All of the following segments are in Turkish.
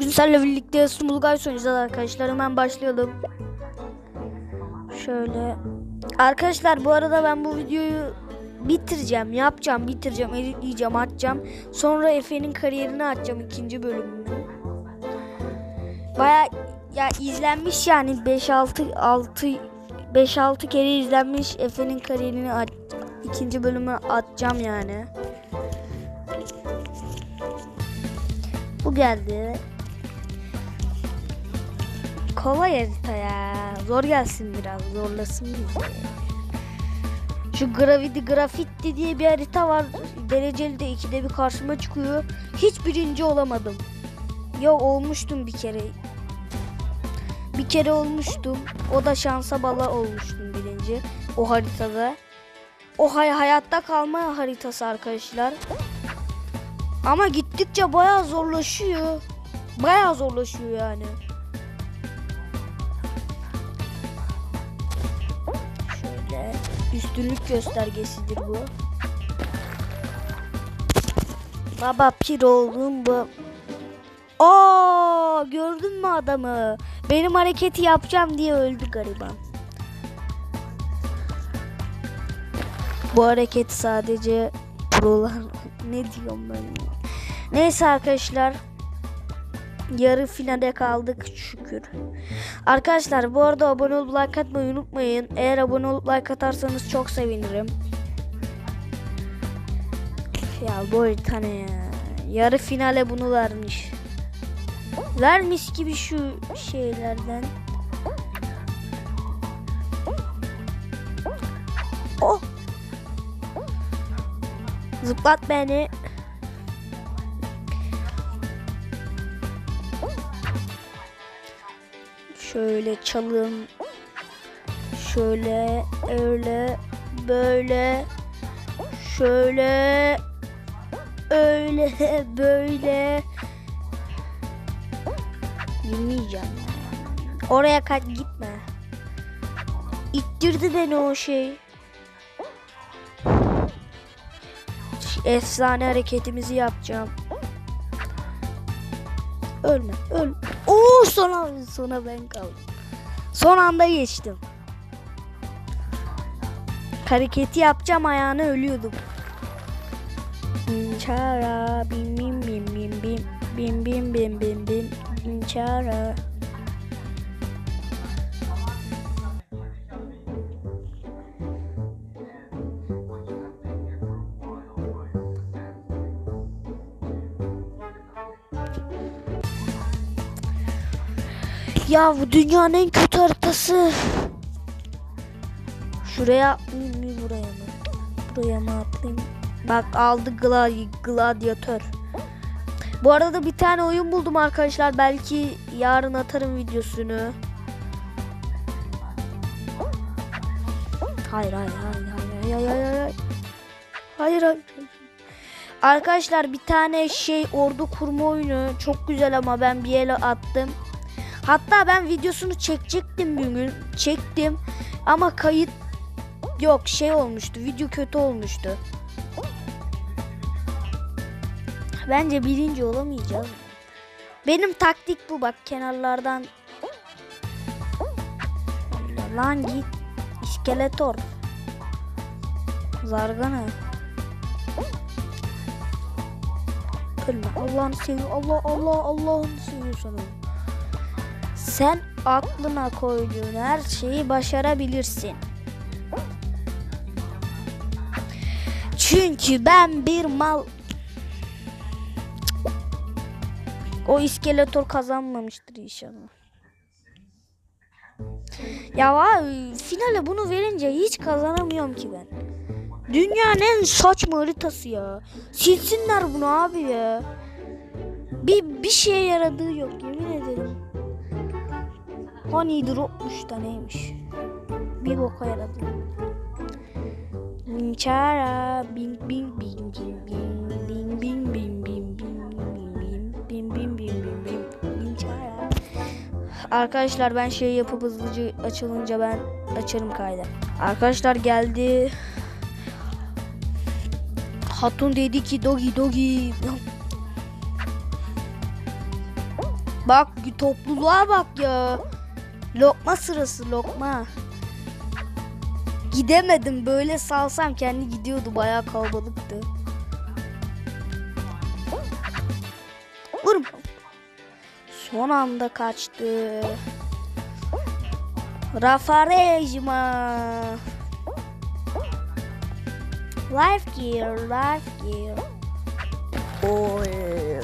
Bugün seninle birlikte Guys oynayacağız arkadaşlar. Hemen başlayalım. Şöyle. Arkadaşlar bu arada ben bu videoyu bitireceğim. Yapacağım, bitireceğim, editleyeceğim, atacağım. Sonra Efe'nin kariyerini açacağım ikinci bölümünü. Baya ya izlenmiş yani 5-6 6 5-6 kere izlenmiş Efe'nin kariyerini aç, ikinci bölümü atacağım yani. Bu geldi. Kolay harita ya. Zor gelsin biraz. Zorlasın bizi. Şu Gravity Graffiti diye bir harita var. Dereceli de ikide bir karşıma çıkıyor. Hiç birinci olamadım. Ya olmuştum bir kere. Bir kere olmuştum. O da şansa bala olmuştum birinci. O haritada. O hay hayatta kalma haritası arkadaşlar. Ama gittikçe bayağı zorlaşıyor. Bayağı zorlaşıyor yani. Üstünlük göstergesidir bu. Baba pir oldum bu. Aa gördün mü adamı? Benim hareketi yapacağım diye öldü gariban. Bu hareket sadece prolar ne diyorum ben? Neyse arkadaşlar. Yarı finale kaldık şükür. Arkadaşlar bu arada abone olup like atmayı unutmayın. Eğer abone olup like atarsanız çok sevinirim. Ya bu harita ne ya? Yarı finale bunu vermiş. Vermiş gibi şu şeylerden. Oh! Zıplat beni. Şöyle çalım. Şöyle öyle böyle şöyle öyle böyle Bilmeyeceğim. Oraya kaç gitme. İttirdi beni o şey. Efsane hareketimizi yapacağım. Ölme, öl. Oo sona sona ben kaldım. Son anda geçtim. Hareketi yapacağım ayağına ölüyordum. Çara bim bim bim bim bim bim bim bim bim bim bim Ya bu dünyanın en kötü haritası. Şuraya atlayayım mı buraya mı? Buraya mı atlayayım? Bak aldı gladi gladyatör. Bu arada bir tane oyun buldum arkadaşlar. Belki yarın atarım videosunu. Hayır hayır hayır hayır hayır hayır hayır. Hayır hayır. Arkadaşlar bir tane şey ordu kurma oyunu çok güzel ama ben bir ele attım. Hatta ben videosunu çekecektim bugün. Çektim ama kayıt yok şey olmuştu. Video kötü olmuştu. Bence birinci olamayacağız. Benim taktik bu bak kenarlardan. Lan git. İskeletor. Zargana. Ölme. Allah'ını seviyor. Allah Allah Allah'ını seviyorsan öl. Sen aklına koyduğun her şeyi başarabilirsin. Çünkü ben bir mal O iskeletor kazanmamıştır inşallah. Ya abi finale bunu verince hiç kazanamıyorum ki ben. Dünyanın en saçma haritası ya. Silsinler bunu abi ya. Bir bir şeye yaradığı yok yemin ederim. Honey dropmuş da neymiş. Bir boka yaradı. Çara bing bing bing bing bing bing bing bing bing bim bim bim bim bim bim çara. Arkadaşlar ben şey yapıp hızlıca açılınca ben açarım kaydı. Arkadaşlar geldi. Hatun dedi ki dogi dogi. Bak topluluğa bak ya. Lokma sırası lokma. Gidemedim böyle salsam kendi gidiyordu bayağı kalabalıktı. Vurma. Son anda kaçtı. Rafa Rejma. Life gear, life gear. Oy.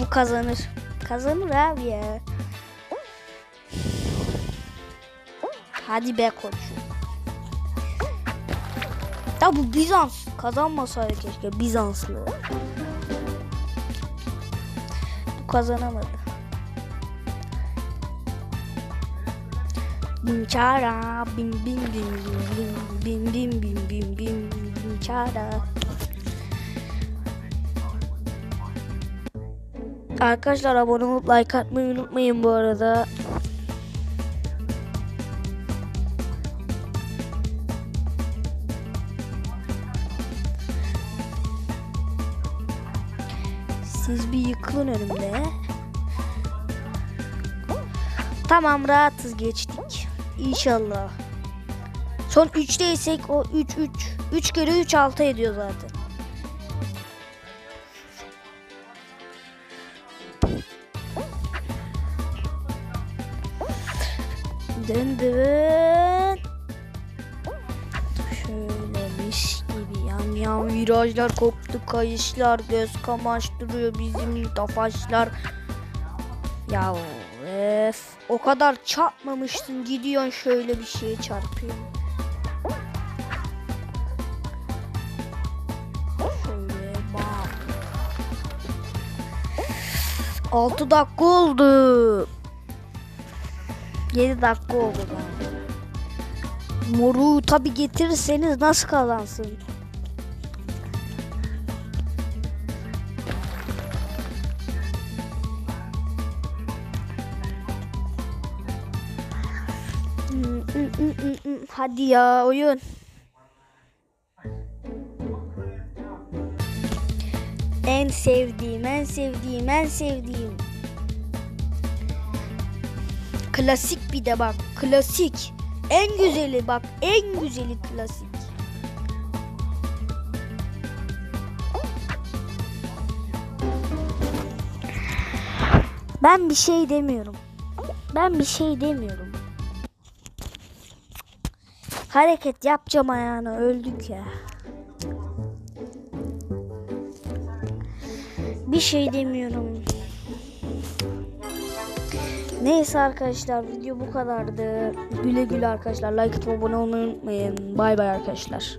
Bu kazanır. Kazanır abi ya. Hadi be koç. Ya bu Bizans kazanmasaydı keşke Bizanslı. Bu kazanamadı. Bin çara bin bin bin bin bin bin bin bin bin bin çara. Arkadaşlar abone olup like atmayı unutmayın bu arada. Siz bir yıkılın önümde. Tamam rahatız geçtik. İnşallah. Son 3'teysek o 3 3 3 kere 3 6 ediyor zaten. Dın yan virajlar koptu kayışlar göz kamaştırıyor bizim tafaşlar. Ya öf, o kadar çarpmamışsın gidiyorsun şöyle bir şeye çarpıyorsun. Şöyle bak. 6 dakika oldu. 7 dakika oldu. Moru tabi getirirseniz nasıl kazansın? Hadi ya oyun. En sevdiğim, en sevdiğim, en sevdiğim. Klasik bir de bak, klasik. En güzeli bak, en güzeli klasik. Ben bir şey demiyorum. Ben bir şey demiyorum. Hareket yapacağım ayağına öldük ya. Bir şey demiyorum. Neyse arkadaşlar video bu kadardı. Güle güle arkadaşlar. Like atıp abone olmayı unutmayın. Bay bay arkadaşlar.